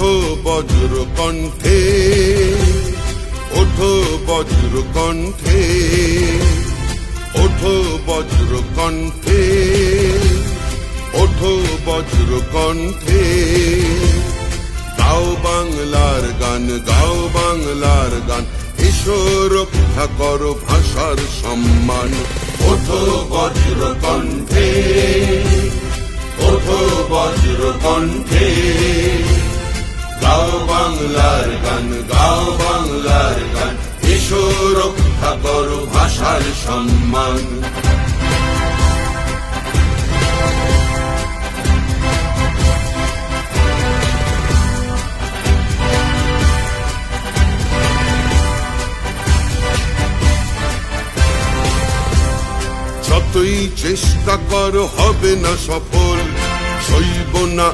বজ্র কণ্ঠে, ওঠো বজ্র কণ্ঠে, ওঠো বজ্র কণ্ঠে, ওঠো বজ্র কণ্ঠে। গাও বাংলার গান, গাও বাংলার গান, এসো রক্ষা করো ভাষার সম্মান। ওঠো বজ্র কণ্ঠে, ওঠো বজ্র কণ্ঠে। গাও বাংলার গান, গাও বাংলার গান। এসো রক্ষা করো ভাষার সম্মান। যতই চেষ্টা করো, হবে না সফল। সইব না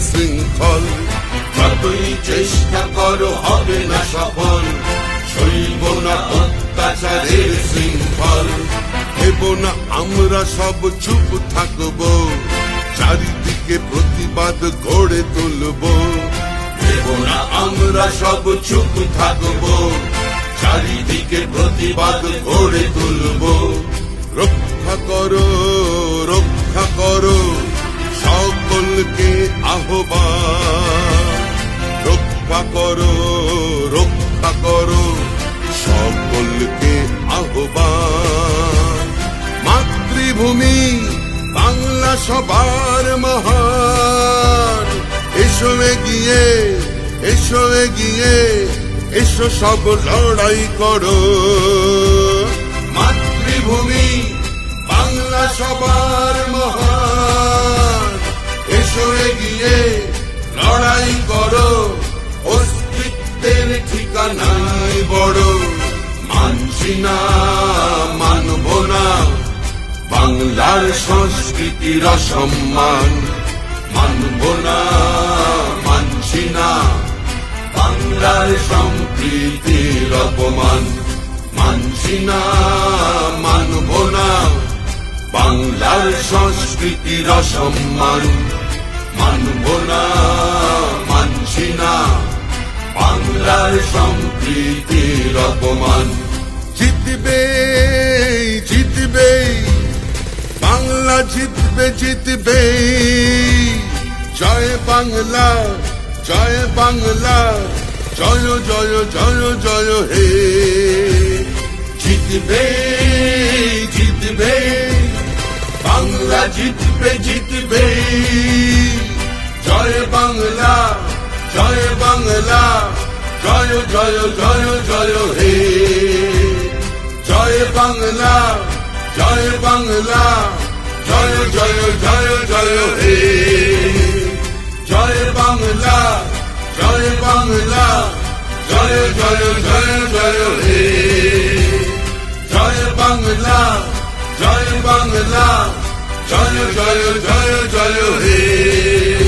শৃঙ্খল। যতই চেষ্টা করো, হবে না সফল। সইব না অত্যাচারের শৃঙ্খল। না আমরা সব চুপ থাকব। চারিদিকে প্রতিবাদ গড়ে তুলব। না আমরা সব চুপ থাকব। চারিদিকে প্রতিবাদ গড়ে তুলব। রক্ষা করো রক্ষা করো। সকলকে আহ্বান। রক্ষা করো রক্ষা করো সকলকে আহ্বান। মাতৃভূমি, বাংলা সবার মহান। এসো গিয়ে এসো গিয়ে এসো সব লড়াই করো। মাতৃভূমি, বাংলা সবার মহান। ঠিকানাই বড়। মানছি না, মানব না। বাংলার সংস্কৃতির অসম্মান। মানব না, মানছি না। বাংলার সম্প্রীতির অপমান। মানছি না, মানব না। বাংলার সংস্কৃতির অসম্মান। মানব না, মানছি না। বাংলার সম্প্রীতির অপমান। জিতবে জিতবে, বাংলা জিতবে জিতবে। জয় বাংলা জয় বাংলা, জয় জয় জয় জয়, হে। জিতবে জিতবে, বাংলা জিতবে জিতবে। জয় বাংলা জয় বাংলা জয় জয় জয় জয় হে। জয় বাংলা জয় বাংলা, জয় জয় জয় জয় হে। জয় বাংলা জয় বাংলা, জয় জয় জয় জয় হে। জয় বাংলা জয় বাংলা, জয় জয় জয় জয় হে।